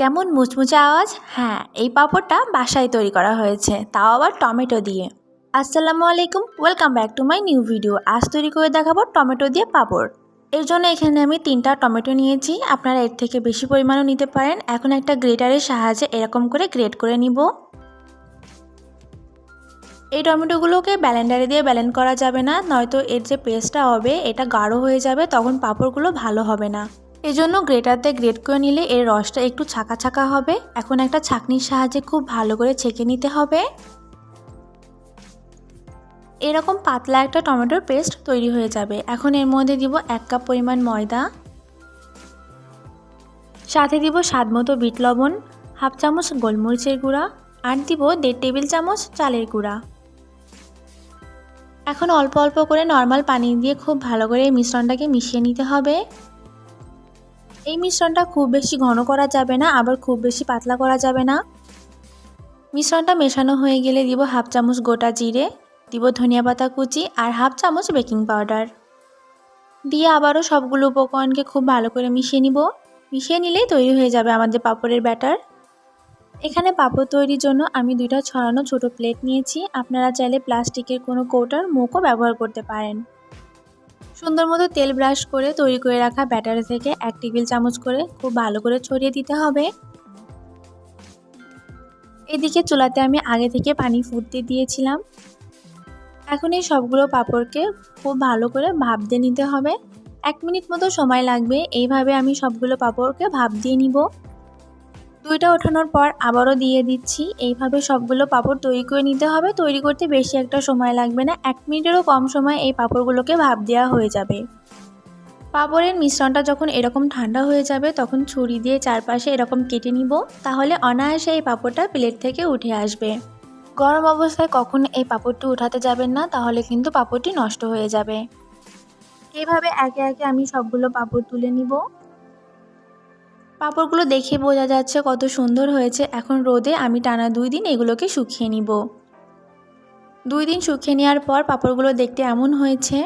কেমন মুচমুচে আওয়াজ? হ্যাঁ এই পাঁপড়টা বাসায় তৈরি করা হয়েছে, তাও আবার টমেটো দিয়ে। আসসালামু আলাইকুম, welcome back to my new video. আজ তৈরি করে দেখাবো টমেটো দিয়ে পাঁপড়। এর জন্য এখানে আমি তিনটা টমেটো নিয়েছি, আপনারা এর থেকে বেশি পরিমাণও নিতে পারেন। এখন একটা গ্রেটারের সাহায্যে এরকম করে গ্রেট করে নিব। এই টমেটোগুলোকে ব্যালেন্ডারে দিয়ে ব্যালেন্ড করা যাবে না, নয়তো এর যে পেস্টটা হবে, এটা গাঢ় হয়ে যাবে, তখন পাঁপড়গুলো ভালো হবে না। এজন্য গ্রেটারতে গ্রেট করে নিলে এর রসটা একটু ছাকা ছাকা হবে। এখন একটা ছাকনির সাহায্যে খুব ভালো করে ছেঁকে নিতে হবে। এরকম পাতলা একটা টমেটোর পেস্ট তৈরি হয়ে যাবে। এখন এর মধ্যে দিব এক কাপ পরিমাণ ময়দা। সাথে দিব স্বাদ মতো বিট লবণ, হাফ চামচ গোলমরিচের গুঁড়া, আর দিব দেড় টেবিল চামচ চালের গুঁড়া। এখন অল্প অল্প করে নর্মাল পানি দিয়ে খুব ভালো করে এই মিশ্রণটাকে মিশিয়ে নিতে হবে। এই মিশ্রণটা খুব বেশি ঘন করা যাবে না, আবার খুব বেশি পাতলা করা যাবে না। মিশ্রণটা মেশানো হয়ে গেলে দিব হাফ চামচ গোটা জিরে, দিব ধনিয়া পাতা কুচি আর হাফ চামচ বেকিং পাউডার। দিয়ে আবারও সবগুলো উপকরণকে খুব ভালো করে মিশিয়ে নিব। মিশিয়ে নিলেই তৈরি হয়ে যাবে আমাদের পাপড়ের ব্যাটার। এখানে পাপড় তৈরির জন্য আমি দুইটা ছড়ানো ছোট প্লেট নিয়েছি। আপনারা চাইলে প্লাস্টিকের কোনো কৌটার মুখও ব্যবহার করতে পারেন। সুন্দর মতো তেল ব্রাশ করে তৈরি করে রাখা ব্যাটার থেকে এক টেবিল চামচ করে খুব ভালো করে ছড়িয়ে দিতে হবে। এদিকে চুলাতে আমি আগে থেকে পানি ফুটতে দিয়েছিলাম। এখন এই সবগুলো পাঁপড়কে খুব ভালো করে ভাপ দিয়ে নিতে হবে। এক মিনিট মতো সময় লাগবে, এইভাবে আমি সবগুলো পাঁপড়কে ভাপ দিয়ে নিব। দুইটা ওঠানোর পর আবারও দিয়ে দিচ্ছি। এইভাবে সবগুলো পাপড় তৈরি করে নিতে হবে। তৈরি করতে বেশি একটা সময় লাগবে না। এক মিনিটেরও কম সময় এই পাপড়গুলোকে ভাপ দেওয়া হয়ে যাবে। পাঁপড়ের মিশ্রণটা যখন এরকম ঠান্ডা হয়ে যাবে, তখন ছুরি দিয়ে চারপাশে এরকম কেটে নিব। তাহলে অনায়াসে এই পাঁপড়টা প্লেট থেকে উঠে আসবে। গরম অবস্থায় কখন এই পাঁপড়টি উঠাতে যাবেন না। তাহলে কিন্তু পাপড়টি নষ্ট হয়ে যাবে। এইভাবে একে একে আমি সবগুলো পাঁপড় তুলে নিব। পাঁপড়গুলো দেখে বোঝা যাচ্ছে কত সুন্দর হয়েছে। এখন রোদে আমি টানা দুই দিন এগুলোকে শুকিয়ে নিব। দুই দিন শুকিয়ে নেওয়ার পর পাঁপড়গুলো দেখতে এমন হয়েছে,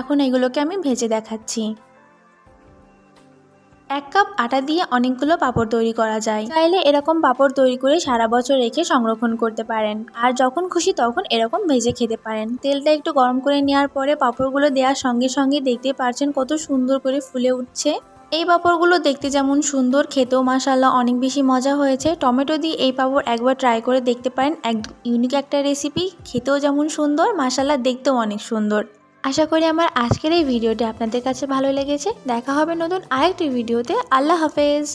এখন এগুলোকে আমি ভেজে দেখাচ্ছি। এক কাপ আটা দিয়ে অনেকগুলো পাপড় তৈরি করা যায়। চাইলে এরকম পাপড় তৈরি করে সারা বছর রেখে সংরক্ষণ করতে পারেন। আর যখন খুশি তখন এরকম ভেজে খেতে পারেন। তেলটা একটু গরম করে নেওয়ার পরে পাঁপড়গুলো দেওয়ার সঙ্গে সঙ্গে দেখতে পারছেন কত সুন্দর করে ফুলে উঠছে। এই পাঁপড়গুলো দেখতে যেমন সুন্দর, খেতেও মাসাল্লাহ অনেক বেশি মজা হয়েছে। টমেটো দিয়ে এই পাঁপড় একবার ট্রাই করে দেখতে পারেন। এক ইউনিক একটা রেসিপি খেতেও যেমন সুন্দর মাসাল্লাহ দেখতেও অনেক সুন্দর। আশা করি আমার আজকের এই ভিডিওটি আপনাদের কাছে ভালো লেগেছে। দেখা হবে নতুন আরেকটি ভিডিওতে। আল্লাহ হাফেজ।